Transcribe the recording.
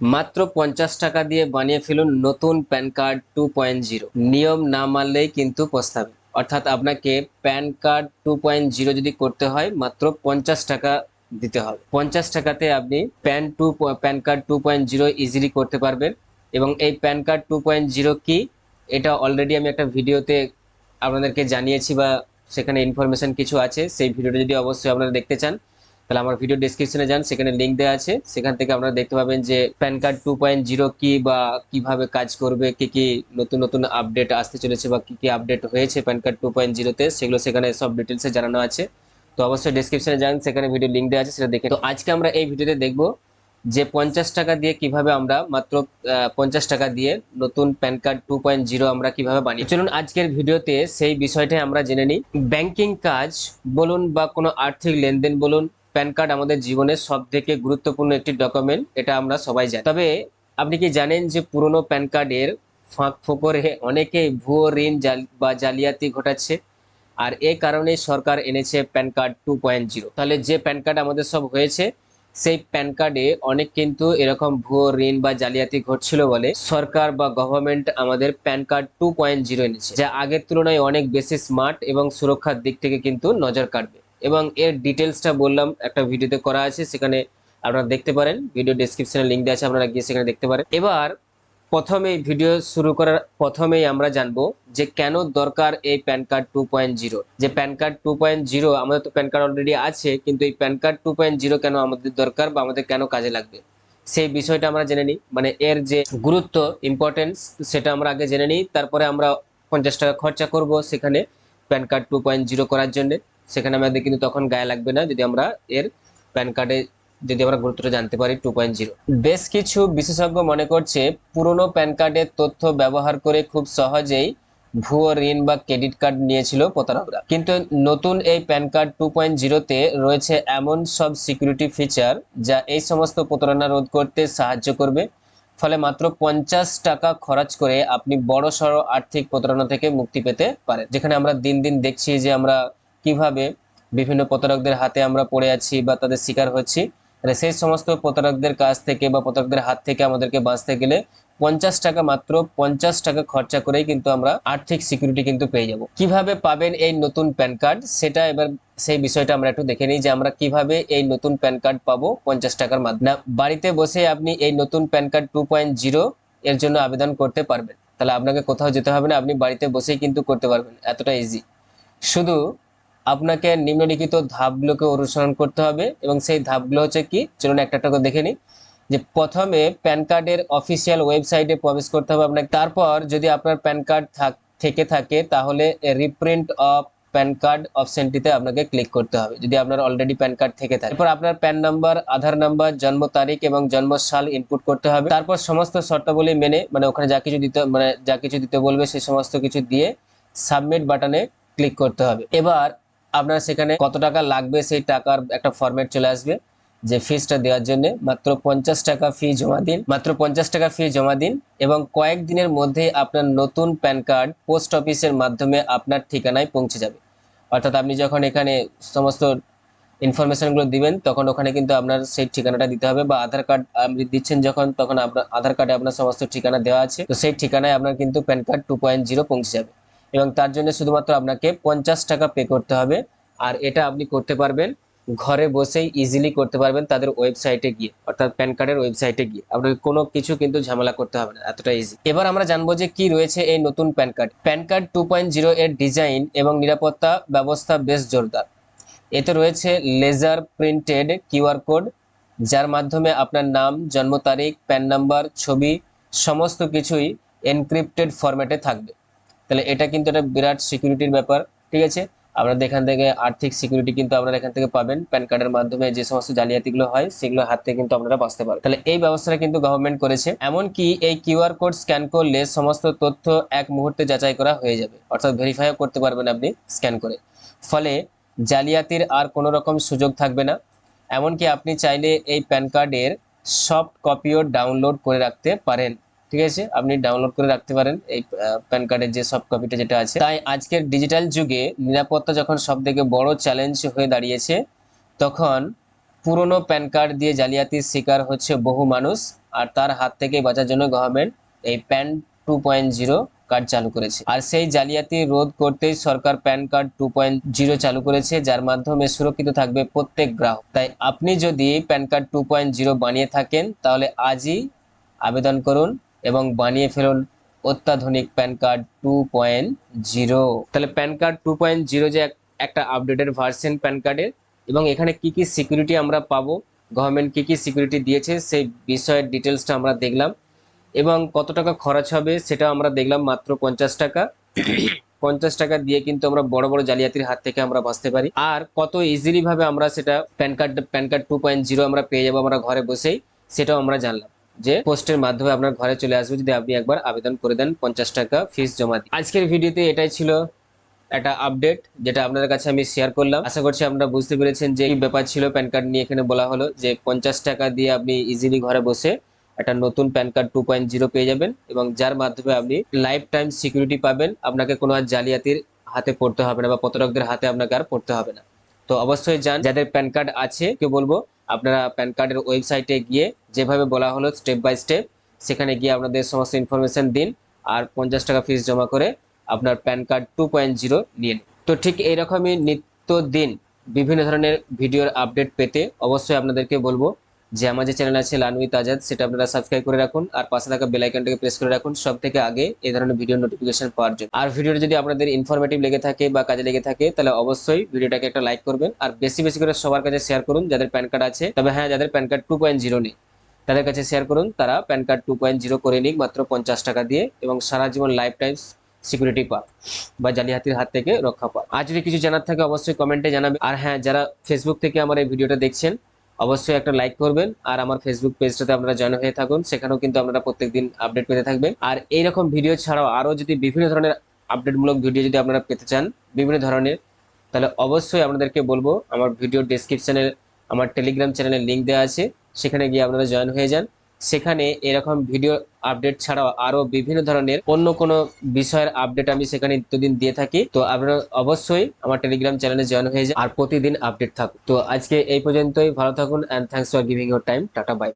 মাত্র পঞ্চাশ টাকা দিয়ে বানিয়ে ফেলুন নতুন PAN card two point zero. নিয়ম না মানলেই কিন্তু পস্তাবে। অর্থাৎ আপনাকে PAN card two point zero যদি করতে হয়, মাত্র পঞ্চাশ টাকা দিতে হবে। পঞ্চাশ টাকাতে আপনি PAN two PAN card two point zero easily করতে পারবেন এবং এই PAN card two point zero কি, এটা অলরেডি আমি একটা ভিডিওতে আপনাদেরকে জানিয়েছি বা সেখানে ইনফরমেশন কিছু আছে, সেই ভিডিওটা যদি অবশ্যই আপনারা দেখতে চান তাহলে আমার ভিডিও ডিসক্রিপশনে যান, সেখানে লিঙ্ক দেওয়া আছে। সেখান থেকে আপনারা দেখতে পাবেন যে PAN card two point zero কি বা কীভাবে কাজ করবে, কি কি নতুন নতুন আপডেট আসতে চলেছে বা কি কি আপডেট হয়েছে প্যান কার্ড টু পয়েন্ট জিরোতে সেগুলো সেখানে সব ডিটেলসে জানানো আছে। তো অবশ্যই ডিসক্রিপশনে যান, সেখানে ভিডিও লিঙ্ক দেওয়া আছে, সেটা দেখে তো আজকে আমরা এই ভিডিওতে দেখব যে পঞ্চাশ টাকা দিয়ে কীভাবে আমরা মাত্র পঞ্চাশ টাকা দিয়ে নতুন PAN card two point zero আমরা কীভাবে বানিয়ে চলুন আজকের ভিডিওতে সেই বিষয়টাই আমরা জেনে নিই। ব্যাংকিং কাজ বলুন বা কোনো আর্থিক লেনদেন বলুন প্যান কার্ড আমাদের জীবনের সব থেকে গুরুত্বপূর্ণ একটি ডকুমেন্ট এটা আমরা সবাই জানি। তবে আপনি কি জানেন যে পুরনো প্যান কার্ডের ফাঁক ফোকরে অনেকেই ভুয়ো ঋণ বা জালিয়াতি ঘটাচ্ছে? আর এই কারণেই সরকার এনেছে PAN card two point zero. তাহলে যে প্যান কার্ড আমাদের সব হয়েছে, সেই প্যান কার্ডে অনেক কিন্তু এরকম ভুয়ো ঋণ বা জালিয়াতি ঘটছিল বলে সরকার বা গভর্নমেন্ট আমাদের PAN card two point zero এনেছে, যা আগের তুলনায় অনেক বেশি স্মার্ট এবং সুরক্ষার দিক থেকে কিন্তু নজর কাটবে এবং এর ডিটেলসটা বললাম, একটা ভিডিওতে করা আছে, সেখানে আপনারা দেখতে পারেন। ভিডিও ডিসক্রিপশনে লিঙ্ক দেওয়া আছে, আপনারা গিয়ে সেখানে দেখতে পারেন। এবার প্রথমেই ভিডিও শুরু করার, প্রথমেই আমরা জানব যে কেন দরকার এই PAN card two point zero যে PAN card two point zero আমাদের তো প্যান কার্ড অলরেডি আছে, কিন্তু এই PAN card two point zero কেন আমাদের দরকার বা আমাদের কেন কাজে লাগবে? সেই বিষয়টা আমরা জেনে নিই। মানে এর যে গুরুত্ব ইম্পর্টেন্স সেটা আমরা আগে জেনে নিই। তারপরে আমরা পঞ্চাশ টাকা খরচা করব সেখানে PAN card two point zero করার জন্য। সেখানে আমাদের কিন্তু তখন গায়ে লাগবে না যদি আমরা এর প্যান কার্ডে যদি আমরা গুরুত্বটা জানতে পারি টু পয়েন্ট জিরো বেশ কিছু বিশেষজ্ঞ মনে করছে পুরনো প্যান কার্ডের তথ্য ব্যবহার করে খুব সহজেই ভুয়ো ঋণ বা ক্রেডিট কার্ড নিয়েছিল প্রতারকরা। কিন্তু নতুন এই প্যান কার্ড টু পয়েন্ট জিরোতে রয়েছে এমন সব সিকিউরিটি ফিচার যা এই সমস্ত প্রতারণা রোধ করতে সাহায্য করবে। ফলে মাত্র পঞ্চাশ টাকা খরচ করে আপনি বড় সড় আর্থিক প্রতারণা থেকে মুক্তি পেতে পারেন। যেখানে আমরা দিন দিন দেখছি যে আমরা কীভাবে বিভিন্ন প্রতারকদের হাতে আমরা পড়ে আছি বা তাদের শিকার হচ্ছি মানে সেই সমস্ত প্রতারকদের কাছ থেকে বা প্রতারকদের হাত থেকে আমাদেরকে বাঁচতে গেলে পঞ্চাশ টাকা মাত্র পঞ্চাশ টাকা খরচা করেই কিন্তু আমরা আর্থিক সিকিউরিটি কিন্তু পেয়ে যাব। কীভাবে পাবেন এই নতুন প্যান কার্ড? সেটা এবার সেই বিষয়টা আমরা একটু দেখে নিই যে আমরা কীভাবে এই নতুন প্যান কার্ড পাবো পঞ্চাশ টাকার মাধ্যমে। বাড়িতে বসে আপনি এই নতুন PAN card two point zero এর জন্য আবেদন করতে পারবেন। তাহলে আপনাকে কোথাও যেতে হবে না, আপনি বাড়িতে বসেই কিন্তু করতে পারবেন, এতটা ইজি শুধু আপনাকে নিম্নলিখিত ধাপগুলোকে অনুসরণ করতে হবে এবং সেই ধাপগুলো হচ্ছে কি? চলুন একটা একটা করে দেখে নিই। যে প্রথমে প্যান কার্ডের অফিসিয়াল ওয়েবসাইটে প্রবেশ করতে হবে আপনাকে। তারপর যদি আপনার প্যান কার্ড থেকে, থাকে তাহলে রিপ্রিন্ট অফ প্যান কার্ড অপশনটিতে আপনাকে ক্লিক করতে হবে, যদি আপনার অলরেডি প্যান কার্ড থেকে থাকে। এরপর আপনার প্যান নাম্বার, আধার নাম্বার, জন্ম তারিখ এবং জন্ম সাল ইনপুট করতে হবে। তারপর সমস্ত শর্তাবলী মেনে মানে ওখানে যা কিছু দিতে মানে যা কিছু দিতে বলবে সেই সমস্ত কিছু দিয়ে সাবমিট বাটনে ক্লিক করতে হবে। এবার আপনার সেখানে কত টাকা লাগবে সেই টাকার একটা ফরম্যাট চলে আসবে যে ফিজটা দেওয়ার জন্য। মাত্র পঞ্চাশ টাকা ফি জমা দিন। মাত্র পঞ্চাশ টাকা ফি জমা দিন এবং কয়েক দিনের মধ্যে আপনার নতুন প্যান কার্ড পোস্ট অফিসের মাধ্যমে আপনার ঠিকানায় পৌঁছে যাবে। অর্থাৎ আপনি যখন এখানে সমস্ত ইনফরমেশনগুলো দিবেন, তখন ওখানে কিন্তু আপনার সেই ঠিকানাটা দিতে হবে বা আধার কার্ড আপনি দিচ্ছেন যখন, তখন আপনার আধার কার্ডে আপনার সমস্ত ঠিকানা দেওয়া আছে। তো সেই ঠিকানায় আপনার কিন্তু PAN card two point zero পৌঁছে যাবে। এবং তার জন্য শুধুমাত্র আপনাকে পঞ্চাশ টাকা পে করতে হবে। আর এটা আপনি করতে পারবেন, ঘরে বসেই ইজিলি করতে পারবেন তাদের ওয়েবসাইটে গিয়ে, অর্থাৎ প্যান কার্ডের ওয়েবসাইটে গিয়ে। আপনাকে কোনো কিছু কিন্তু ঝামেলা করতে হবে না, এতটা ইজি এবার আমরা জানব যে কি রয়েছে এই নতুন PAN card PAN card two এর ডিজাইন এবং নিরাপত্তা ব্যবস্থা বেশ জোরদার। এতে রয়েছে লেজার প্রিন্টেড কিউআর কোড যার মাধ্যমে আপনার নাম, জন্ম তারিখ প্যান নাম্বার ছবি, সমস্ত কিছুই এনক্রিপ্টেড ফরম্যাটে থাকবে। তাহলে এটা কিন্তু একটা বিরাট সিকিউরিটির ব্যাপার, ঠিক আছে? আপনাদের এখান থেকে আর্থিক সিকিউরিটি কিন্তু আপনারা এখান থেকে পাবেন প্যান কার্ডের মাধ্যমে যে সমস্ত জালিয়াতিগুলো হয়, সেগুলো হাত থেকে কিন্তু আপনারা বাঁচতে পারেন তাহলে এই ব্যবস্থাটা কিন্তু গভর্নমেন্ট করেছে, এমনকি এই কিউআর কোড স্ক্যান করলে সমস্ত তথ্য এক মুহূর্তে যাচাই করা হয়ে যাবে। অর্থাৎ ভেরিফাইও করতে পারবেন আপনি স্ক্যান করে। ফলে জালিয়াতির আর কোনো রকম সুযোগ থাকবে না। এমনকি আপনি চাইলে এই প্যান কার্ডের সফট কপিও ডাউনলোড করে রাখতে পারেন। ঠিক আছে? আপনি ডাউনলোড করে রাখতে পারেন এই প্যান কার্ডের যে সফট কপিটা যেটা আছে। তাই আজকের ডিজিটাল যুগে নিরাপত্তা যখন সব থেকে বড় চ্যালেঞ্জ হয়ে দাঁড়িয়েছে, তখন পুরনো প্যান কার্ড দিয়ে জালিয়াতির শিকার হচ্ছে বহু মানুষ, আর তার হাত থেকে বাঁচার জন্য গভর্নমেন্ট এই PAN two point zero card চালু করেছে। আর সেই জালিয়াতি রোধ করতেই সরকার PAN card two point zero চালু করেছে, যার মাধ্যমে সুরক্ষিত থাকবে প্রত্যেক গ্রাহক। তাই আপনি যদি PAN card two point zero বানিয়ে থাকেন, তাহলে আজই আবেদন করুন। এবং বানিয়ে ফেলুন অত্যাধুনিক PAN card two point zero. তাহলে PAN card two point zero যে একটা আপডেটেড ভার্সন প্যান কার্ডের, এবং এখানে কি কি সিকিউরিটি আমরা পাবো গভর্নমেন্ট কি কি সিকিউরিটি দিয়েছে, সেই বিষয়ের ডিটেলসটা আমরা দেখলাম। এবং কত টাকা খরচ হবে সেটা আমরা দেখলাম মাত্র পঞ্চাশ টাকা। পঞ্চাশ টাকা দিয়ে কিন্তু আমরা বড় বড় জালিয়াতির হাত থেকে আমরা বাঁচতে পারি। আর কত ইজিলি ভাবে আমরা সেটা PAN card PAN card two point zero আমরা পেয়ে যাব আমরা ঘরে বসেই, সেটাও আমরা জানলাম। যে পোস্টের মাধ্যমে আপনার ঘরে চলে আসবে যদি আপনি একবার আবেদন করে দেন পঞ্চাশ টাকা ফিস জমা দিয়ে। আজকের ভিডিওতে এটাই ছিল একটা আপডেট যেটা আপনাদের কাছে আমি শেয়ার করলাম। আশা করছি আপনারা বুঝতে পেরেছেন যে কি ব্যাপার ছিল প্যান কার্ড নিয়ে এখানে বলা হলো যে পঞ্চাশ টাকা দিয়ে আপনি ইজিলি ঘরে বসে একটা নতুন PAN card two point zero পেয়ে যাবেন এবং যার মাধ্যমে আপনি লাইফ টাইম সিকিউরিটি পাবেন। আপনাকে কোনো আর জালিয়াতির হাতে পড়তে হবে না বা প্রতারকদের হাতে আপনাকে আর পড়তে হবে না। তো অবশ্যই যান। যাদের প্যান কার্ড আছে, কে বলব, আপনারা প্যান কার্ডের ওয়েবসাইটে গিয়ে যেভাবে বলা হলো স্টেপ বাই স্টেপ, সেখানে গিয়ে আপনাদের সমস্ত ইনফরমেশন দিন আর পঞ্চাশ টাকা ফিস জমা করে আপনার PAN card two point zero নিন। তো ঠিক এইরকমই নিত্য দিন বিভিন্ন ধরনের ভিডিওর আপডেট পেতে অবশ্যই আপনাদেরকে বলব যে আমার যে চ্যানেল আছে লানউইত আজাদ সেটা আপনারা সাবস্ক্রাইব করে রাখুন আর পাশে থাকা বেল আইকনটাকে প্রেস করে রাখুন সব থেকে আগে এই ধরনের ভিডিও নোটিফিকেশন পাওয়ার জন্য। আর ভিডিওটা যদি আপনাদের ইনফরমেটিভ লেগে থাকে বা কাজে লেগে থাকে, তাহলে অবশ্যই ভিডিওটাকে একটা লাইক করবেন আর বেশি বেশি করে সবার কাছে শেয়ার করুন যাদের প্যান কার্ড আছে। তবে হ্যাঁ যাদের PAN card two point zero নেই, তাদের কাছে শেয়ার করুন, তারা PAN card two point zero করে নিক মাত্র পঞ্চাশ টাকা দিয়ে এবং সারা জীবন লাইফ টাইম সিকিউরিটি পাক বা জালিয়াতির হাত থেকে রক্ষা পাক। আর যদি কিছু জানার থাকে অবশ্যই কমেন্টে জানাবেন। আর হ্যাঁ যারা ফেসবুক থেকে আমার এই ভিডিওটা দেখছেন অবশ্যই একটা লাইক করবেন আর আমার ফেসবুক পেজটাতে আপনারা জয়েন হয়ে থাকুন। সেখানেও কিন্তু আপনারা প্রত্যেকদিন আপডেট পেতে থাকবেন। আর এইরকম ভিডিও ছাড়াও আরও যদি বিভিন্ন ধরনের আপডেটমূলক ভিডিও যদি আপনারা পেতে চান, বিভিন্ন ধরনের, তাহলে অবশ্যই আপনাদেরকে বলব, আমার ভিডিও ডেসক্রিপশনে আমার টেলিগ্রাম চ্যানেলের লিঙ্ক দেওয়া আছে। সেখানে গিয়ে আপনারা জয়েন হয়ে যান। সেখানে এরকম ভিডিও আপডেট ছাড়াও আরও বিভিন্ন ধরনের অন্য কোনো বিষয়ের আপডেট আমি সেখানে নিত্যদিন দিয়ে থাকি। তো আপনারা অবশ্যই আমার টেলিগ্রাম চ্যানেলে জয়েন হয়ে যান আর প্রতিদিন আপডেট থাকুন তো আজকে এই পর্যন্তই। ভালো থাকুন and thanks for giving your time tata bye